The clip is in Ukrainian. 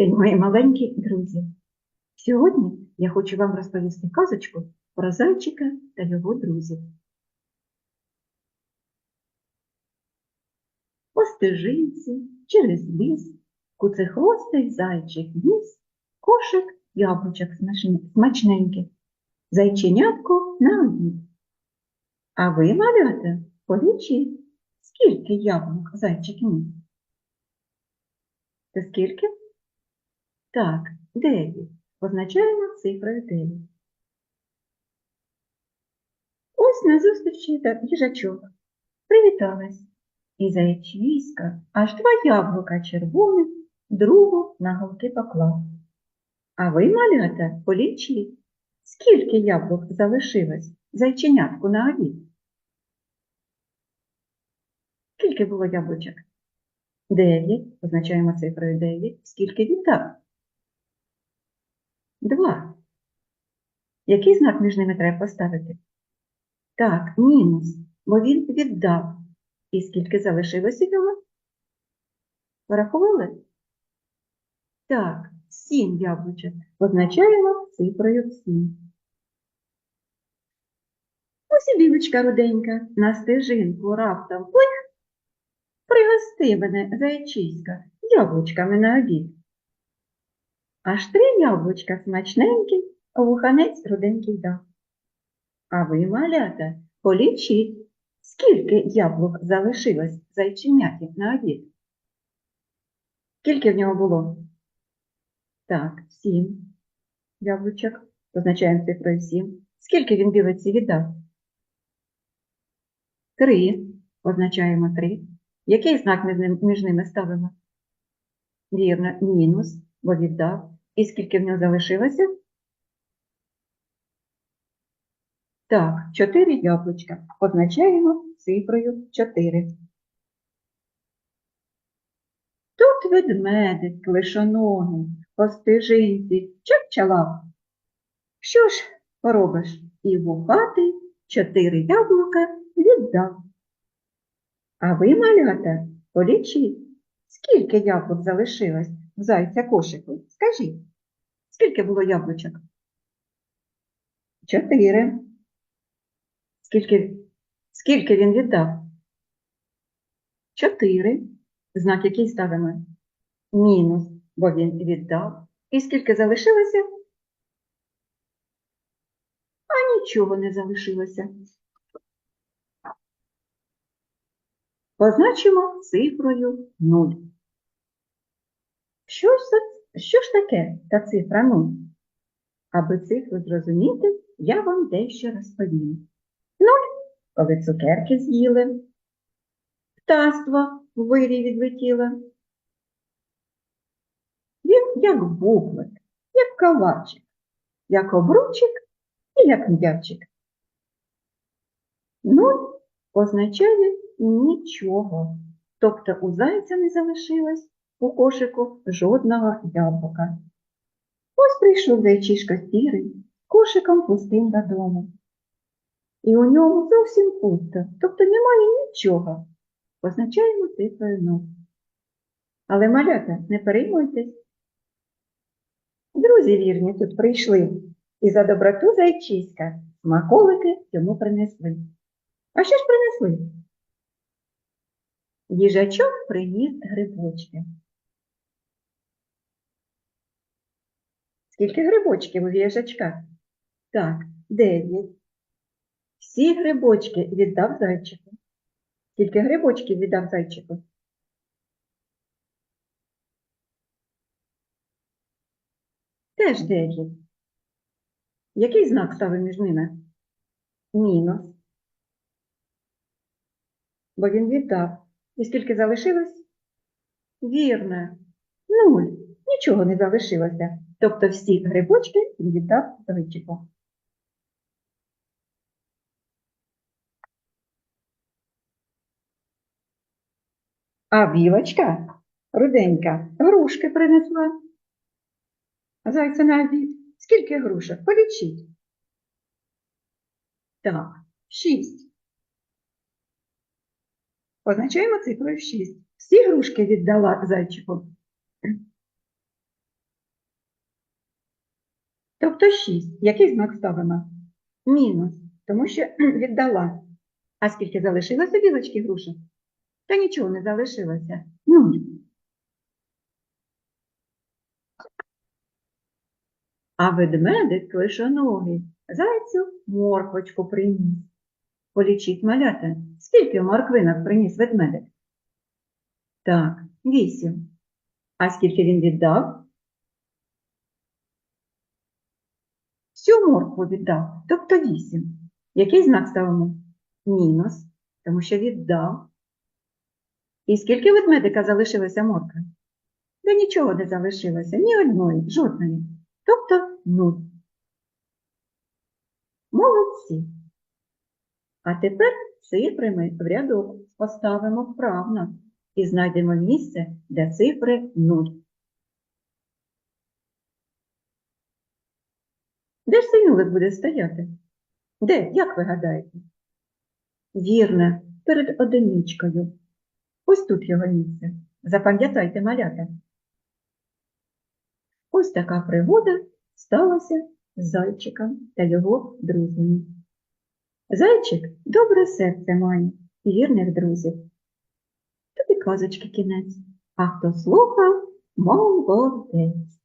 день, мої маленькі друзі! Сьогодні я хочу вам розповісти казочку про зайчика та його друзів. По стежинці, через ліс, куцехвостий зайчик ніс, кошик яблучок смачне- смачненьких, зайченятко на обід. А ви, малята, полічіть, скільки яблук зайчик ніс? Це скільки? Так, 9. Позначаємо цифрою 9. Ось на зустрічі їжачок. Привіталась. І заячиська аж два яблука червоних другу на голки поклав. А ви, малята, полічіть, скільки яблук залишилось зайченятку на обід? Скільки було яблучок? Дев'ять. Позначаємо цифрою 9. Скільки віддав? Два. Який знак між ними треба поставити? Так, мінус, бо він віддав. І скільки залишилося його? Порахували? Так, сім яблучок. Позначаємо цифрою 7. Ось і білочка руденька на стежинку раптом плих. Пригости мене, зайчиська, яблучками на обід. Аж три яблучка смачненькі, вуханець руденький дав. А ви, малята, полічіть, скільки яблук залишилось зайченяті на обід? Скільки в нього було? Так, сім яблучок. Позначаємо цифрою сім. Скільки він білиці віддав? Три. Позначаємо три. Який знак між ними ставимо? Вірно, мінус, бо віддав. І скільки в нього залишилося? Так, чотири яблучка. Позначаємо цифрою 4. Тут ведмедик лишоногий по стежинці чап-чалап. Що ж поробиш? І вухати чотири яблука віддав. А ви, малята, полічіть, скільки яблук залишилось зайця кошику? Скажіть, скільки було яблучок? Чотири. Скільки, скільки він віддав? Чотири. Знак який ставимо? Мінус, бо він віддав. І скільки залишилося? А нічого не залишилося. Позначимо цифрою 0. Що ж, що ж таке та цифра 0? Аби цифру зрозуміти, я вам дещо розповім. Нуль, коли цукерки з'їли, птаство в вирі відлетіло. Він як бублик, як калачик, як обручик і як м'ячик. Нуль означає нічого, тобто у зайця не залишилось у кошику жодного яблука. Ось прийшов зайчишка сірий, кошиком пустим додому. І у ньому зовсім пусто, тобто немає нічого. Позначаємо цифрою 0. Але, малята, не переймуйтесь. Друзі вірні тут прийшли, і за доброту зайчиська смаколики йому принесли. А що ж принесли? Їжачок приніс грибочки. Скільки грибочків у їжачка? Так, дев'ять. Всі грибочки віддав зайчику. Скільки грибочків віддав зайчику? Теж дев'ять. Який знак ставив між ними? Мінус. Бо він віддав. І скільки залишилось? Вірно. Нуль. Нічого не залишилося. Тобто всі грибочки віддав зайчику. А білочка, руденька, грушки принесла. Зайця на обід. Скільки грушок? Полічіть. Так, шість. Позначаємо цифрою 6. Всі грушки віддала зайчику. Тобто 6. Який знак ставимо? Мінус, тому що віддала. А скільки залишилося білочки грушок? Та нічого не залишилося. Нуль. А ведмедик клишоногий зайцю морквочку приніс. Полічіть малята, скільки морквинок приніс ведмедик? Так, вісім. А скільки він віддав? Всю моркву віддав, тобто вісім. Який знак ставимо? Мінус, тому що віддав. І скільки ведмедика залишилося моркви? Та нічого не залишилося, ні одної, жодної. Тобто нуль. Молодці. А тепер цифри ми в рядок поставимо вправно і знайдемо місце для цифри 0. Де ж цей буде стояти? Де, як ви гадаєте? Вірно, перед одиничкою. Ось тут його місце. Запам'ятайте малята. Ось така пригода сталася з зайчиком та його друзями. Зайчик добре серце має і вірних друзів. Тобі казочки кінець, а хто слухав, молодець.